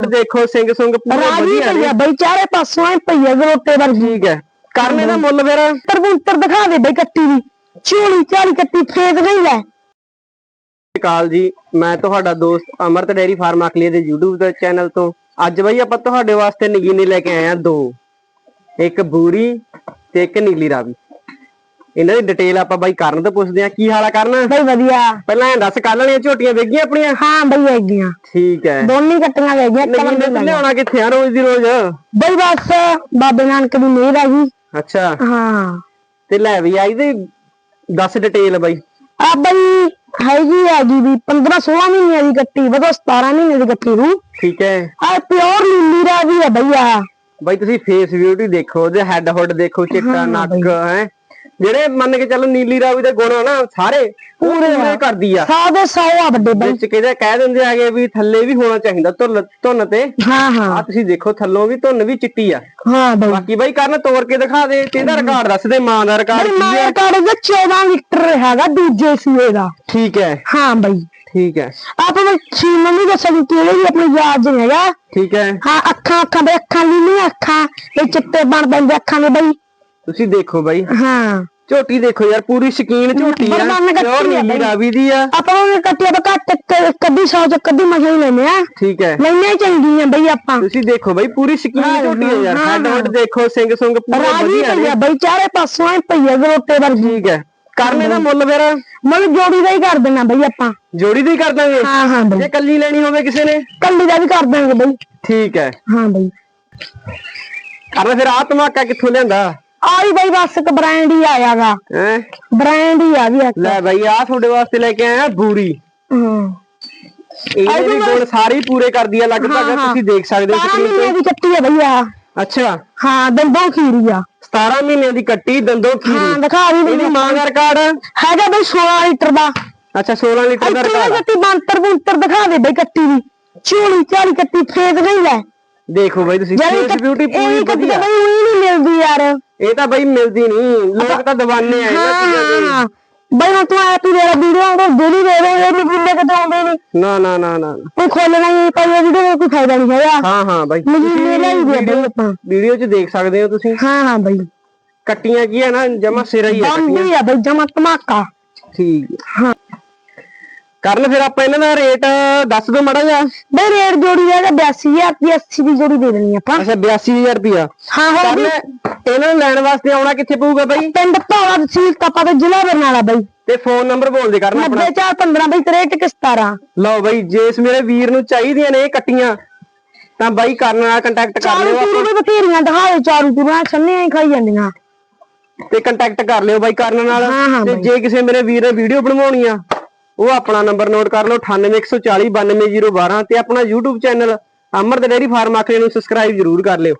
ਦੇਖੋ ਸਿੰਘ ਸੁੰਗ ਪੂਰੇ ਰਾਜੀ ਵਧੀਆ ਨੇ। ਭਈਆ ਬਈ ਚਾਰੇ ਪਾਸੋਂ ਐ ਭਈਆ ਗਰੋਟੇ ਵਰਗੀ। ਠੀਕ ਹੈ। ਕਰਨੇ ਦਾ ਮੁੱਲ ਫਿਰ। ਤਰਬੂਤਰ ਦਿਖਾ ਦੇ ਬਈ ਕੱਟੀ ਦੀ। ਚੋਲੀ ਚਾਲੀ ਕੱਟੀ ਫੇਕ ਨਹੀਂ ਲੈ ਕਾਲ ਜੀ। ਮੈਂ ਤੁਹਾਡਾ ਦੋਸਤ ਅਮਰਤ ਡੇਰੀ ਫਾਰਮ ਅਕਲੀ ਦੇ YouTube ਦੇ ਚੈਨਲ ਤੋਂ। ਅੱਜ ਬਈ ਆਪਾਂ ਤੁਹਾਡੇ ਵਾਸਤੇ ਨਗੀਨੇ ਲੈ ਕੇ ਆਏ ਆ ਦੋ। ਇੱਕ ਬੂਰੀ ਤੇ ਇੱਕ ਨੀਲੀ ਰਾਵੀ। ਇਹਨਾਂ ਦੀ ਡਿਟੇਲ ਆਪਾਂ ਬਾਈ ਕਰਨ ਤੋਂ ਪੁੱਛਦੇ ਆ ਕੀ ਹਾਲ ਆ ਕਰਨ? ਬਈ ਵਧੀਆ। ਪਹਿਲਾਂ ਇਹ ਦੱਸ ਕੱਲ ਵਾਲੀਆਂ ਝੋਟੀਆਂ ਵੇਗੀਆਂ ਆਪਣੀਆਂ? ਹਾਂ ਬਈ ਹੈਗੀਆਂ। ਠੀਕ ਹੈ। ਦੋਨੀ ਕੱਟੀਆਂ ਨਗੀਨੇ ਕਲਮ ਤੇ ਲਿਆਉਣਾ ਕਿੱਥੇ ਆ ਰੋਜ਼ ਦੀ ਰੋਜ਼? ਬਈ ਬਸ ਬਾਬੇ ਨਾਨਕ ਦੀ ਮਿਹਰ ਆ ਜੀ। ਅੱਛਾ। ਹਾਂ। ਤੇ ਲੈ ਵੀ ਆਈ ਤੇ ਦੱਸ ਡਿਟੇਲ ਬਾਈ। ਆ ਬਈ ਹੈਗੀ ਹੈਗੀ ਵੀ 15 16 ਮਹੀਨਿਆਂ ਦੀ ਕੱਟੀ ਵਧੋ 17 ਮਹੀਨੇ ਦੀ ਕੱਟੀ ਨੂੰ। ਠੀਕ ਹੈ। ਆ ਪਿਓਰ ਨੀਲੀ ਰਾਵੀ ਆ ਬਾਈ ਤੁਸੀਂ ਫੇਸ ਬਿਊਟੀ ਦੇਖੋ ਉਹਦੇ ਹੈੱਡ ਹੁੱਡ ਦੇਖੋ ਚਿੱਟਾ ਨੱਕ ਹੈ। ਜਿਹੜੇ ਮੰਨ ਕੇ ਚੱਲੋ ਨੀਲੀ ਰਾਵੀ ਦੇ ਗੁਣ ਆ ਨਾ ਸਾਰੇ ਪੂਰੇ ਪੂਰੇ ਕਰਦੀ ਆ। ਸਾਦੇ ਸੌ ਆ ਵੱਡੇ ਬਈ। ਵਿੱਚ ਕਿਹਦੇ ਕਹਿ ਦਿੰਦੇ ਆਗੇ ਵੀ ਥੱਲੇ ਵੀ ਹੋਣਾ ਚਾਹੀਦਾ ਧੁੱਲ ਧੁੰਨ ਤੇ। ਹਾਂ ਆ ਹਾਂ ਤੁਸੀਂ ਦੇਖੋ ਥੱਲੋਂ ਵੀ ਧੁੰਨ ਵੀ ਚਿੱਟੀ ਆ। ਹਾਂ ਬਈ। ਬਾਕੀ ਬਾਈ ਕਰਨ ਤੋੜ ਕੇ ਦਿਖਾ ਦੇ ਤੇ ਇਹਦਾ ਰਿਕਾਰਡ ਦੱਸ ਦੇ ਮਾਂ ਦਾ ਰਿਕਾਰਡ ਕੀ ਹੈ ਕਾੜੇ ਦਾ 14 ਲੀਟਰ ਹੈਗਾ ਦੂਜੇ ਸੂਏ ਦਾ। ਠੀਕ ਹੈ। ਹਾਂ ਬਈ। ਠੀਕ ਹੈ। ਆਪਾਂ ਨੂੰ ਛੀ ਮੰਮੀ ਦੱਸਣੀ ਕਿਹੜੇ ਵੀ ਆਪਣੀ ਯਾਦ ਚ ਨੀ ਹੈਗਾ। ਠੀਕ ਹੈ। ਹਾਂ ਅੱਖਾਂ ਅੱਖਾਂ ਬਈ ਅੱਖਾਂ ਲੀਲੀਆਂ ਅੱਖਾਂ ਇਹ ਚਿੱਟੇ ਬਣ ਪੈਂਦੇ ਅੱਖਾਂ ਦੇ ਬਈ। ਤੁਸੀਂ ਦੇਖੋ ਬਾਈ। ਹਾਂ। ਝੋਟੀ ਦੇਖੋ ਯਾਰ ਪੂਰੀ ਸ਼ਕੀਨ ਝੋਟੀ ਆ। ਕੱਟੀ ਆ ਨੀਲੀ। ਰਾਵੀ ਦੀ ਆ। ਆਪਾਂ ਉਹ ਕੱਟਿਆ ਬਕਾ ਕਦੀ ਸੌ ਚ ਕਦੀ ਮਸਾਂ ਹੀ ਲੈਨੇ ਆ। ਠੀਕ ਹੈ। ਲੈਨੇ ਚੰਗੀਆਂ ਬਈ ਆਪਾਂ। ਤੁਸੀਂ ਦੇਖੋ ਬਾਈ ਪੂਰੀ ਸ਼ਕੀਨ ਹਾਂ, ਝੋਟੀ ਆ ਯਾਰ। ਹਾਂ, ਹਾਂ। ਹੁੱਡ ਦੇਖੋ ਸਿੰਘ ਸੁੰਗ ਪੂਰੇ ਰਾਜੀ ਵਧੀਆ ਨੇ। ਭਈਆ ਬਈ ਚਾਰੇ ਪਾਸੋਂ ਐ ਭਈਆ ਗਰੋਟੇ ਵਰਗੀ। ਠੀਕ ਹੈ। ਕਰਨੇ ਦਾ ਮੁੱਲ ਫਿਰ? ਮਤਲਬ ਜੋੜੀ ਦਾ ਹੀ ਕਰ ਦੇਣਾ ਬਈ ਆਪਾਂ। ਜੋੜੀ ਦੀ ਕਰ ਦਾਂਗੇ? ਹਾਂ ਹਾਂ ਬਈ। ਜੇ ਕੱਲੀ ਲੈਣੀ ਹੋਵੇ ਕਿਸੇ ਨੇ? ਕੱਲੀ ਦਾ ਵੀ ਕਰ ਦਾਂਗੇ ਬਈ। ਠੀਕ ਹੈ। ਹਾਂ ਬਈ। ਕਰਨਾ ਫਿਰ ਆ ਧਮਾਕਾ ਕਿੱਥੋਂ ਲਿਆਂਦਾ? ਆਈ ਬਈ ਬਸ ਇੱਕ ਬ੍ਰਾਂਡ ਹੀ ਆਇਆਗਾ। ਹੈ? ਬ੍ਰਾਂਡ ਹੀ ਆ ਵੀ ਇੱਕ। ਲੈ ਬਾਈ ਆ ਤੁਹਾਡੇ ਵਾਸਤੇ ਲੈ ਕੇ ਆਇਆ ਬੂਰੀ ਹਾਂ। ਇਹਦੇ ਵੀ ਗੁਣ ਸਾਰੇ ਹੀ ਪੂਰੇ ਕਰਦੀ ਆ ਲਗਭਗ ਹਾਂ, ਹਾਂ। ਤੁਸੀਂ ਦੇਖ ਸਕਦੇ ਹੋ ਸਕਰੀਨ ਮਹੀਨੇ ਦੀ ਕੱਟੀ ਹੈ ਬਈ ਆ। ਤੇ ਅੱਛਾ। ਹਾਂ ਦੰਦੋਂ ਖੀਰੀ ਆ। 17 ਮਹੀਨਿਆਂ ਦੀ ਕੱਟੀ ਦੰਦੋ ਹਾਂ ਖੀਰੀ ਦਿਖਾ ਵੀ ਇਹਦੀ ਮਾਂ ਦਾ ਰਿਕਾਰਡ ਹੈਗਾ ਬਈ 16 ਲੀਟਰ ਦਾ। ਅੱਛਾ 16 ਲੀਟਰ ਦਾ ਰਿਕਾਰਡ ਕੱਟੀ ਬੰਤਰ ਬੁੰਤਰ ਦਿਖਾ ਦੇ ਬਈ ਕੱਟੀ ਦੀ। ਚੋਲੀ ਚਾਲੀ ਕੱਟੀ ਫੇਕ ਨਹੀਂ ਲੈ। ਦੇਖੋ ਬਾਈ ਤੁਸੀਂ ਫੇਸ ਬਿਊਟੀ ਪੂਰੀ ਇਹ ਵਧੀਆ। ਤਾਂ ਬਈ ਉਹੀ ਨਹੀਂ ਮਿਲਦੀ ਯਾਰ। ਇਹ ਤਾਂ ਬਾਈ ਮਿਲਦੀ ਨਹੀਂ ਲੋਕ ਤਾਂ ਦੀਵਾਨੇ ਆ ਇਹਨਾਂ ਚੀਜ਼ਾਂ ਦੇ। ਹਾਂ। ਬਈ ਹੁਣ ਤੂੰ ਆਪ ਹੀ ਮੇਰਾ ਵੀਡੀਓ ਆਉਂਦਾ ਡੇਲੀ ਦੇ ਦੇ ਇਹ ਨਹੀਂ ਬਿੱਲੇ ਕਿਤੇ ਆਉਂਦੇ ਨਹੀਂ ਨਾ ਨਾ ਨਾ ਨਾ। ਕੋਈ ਖੋਲਣਾ ਹੀ ਪਈ ਇਹ ਵੀਡੀਓ ਕੋਈ ਫਾਇਦਾ ਨਹੀਂ ਹੈਗਾ। ਹਾਂ ਹਾਂ ਬਾਈ। ਮੈਨੂੰ ਮੇਰਾ ਹੀ ਦੇ ਬਈ ਆਪਾਂ। ਵੀਡੀਓ 'ਚ ਦੇਖ ਸਕਦੇ ਹੋ ਤੁਸੀਂ। ਹਾਂ ਹਾਂ ਬਈ। ਕੱਟੀਆਂ ਕੀ ਹੈ ਨਾ ਜਮਾ ਸਿਰਾ ਹੀ ਹੈ ਕੱਟੀਆਂ। ਬੰਦੀ ਆ ਬਈ ਜਮਾ ਧਮਾਕਾ। ਠੀਕ। ਹੈ। ਕਰਨ ਫਿਰ ਆਪਾਂ ਇਹਨਾਂ ਦਾ ਰੇਟ ਦੱਸ ਦਿਓ ਮੜਾ ਜਾ ਬਈ ਰੇਟ ਜੋੜੀ ਹੈਗਾ 82000 ਦੀ 80 ਦੀ ਜੋੜੀ ਦੇ ਦੇਣੀ ਆਪਾਂ। ਅੱਛਾ 82000 ਰੁਪਿਆ ਹਾਂ ਹੋ ਕਰਨ ਇਹਨਾਂ ਨੂੰ ਲੈਣ ਵਾਸਤੇ ਆਉਣਾ ਕਿੱਥੇ ਪਊਗਾ ਬਾਈ? ਪਿੰਡ ਧੌਲਾ ਤਹਿਸੀਲ ਤਪਾ ਤੇ ਜ਼ਿਲ੍ਹਾ ਬਰਨਾਲਾ ਬਈ। ਤੇ ਫੋਨ ਨੰਬਰ ਬੋਲ ਦੇ ਕਰਨ ਆਪਣਾ। 90415 ਬਈ 6317 ਲਓ ਬਾਈ ਜੇ ਇਸ ਮੇਰੇ ਵੀਰ ਨੂੰ ਚਾਹੀਦੀਆਂ ਨੇ ਇਹ ਕੱਟੀਆਂ ਤਾਂ ਬਾਈ ਕਰਨ ਨਾਲ ਕੰਟੈਕਟ ਕਰ ਚਾਰੂ ਲਿਓ ਚੂਰੂ ਵੀ ਬਥੇਰੀਆਂ ਦਿਖਾਏ ਚਾਰੂ ਚੂਰੂ ਛੰਨੇ ਹੀ ਖਾਈ ਜਾਂਦੀਆਂ। ਤੇ ਕੰਟੈਕਟ ਕਰ ਲਿਓ ਬਾਈ ਕਰਨ ਨਾਲ। ਤੇ। ਜੇ ਕਿਸੇ ਮੇਰੇ ਵੀਰ ਨੇ ਵੀਡੀਓ ਬਣਵਾਉਣੀ ਆ ਉਹ ਆਪਣਾ ਨੰਬਰ ਨੋਟ ਕਰ ਲਓ 98140 92012 ਤੇ ਆਪਣਾ YouTube channel Amrit dairy farm ਆਖਰੇ ਨੂੰ ਸਬਸਕ੍ਰਾਈਬ ਜ਼ਰੂਰ ਕਰ ਲਿਓ।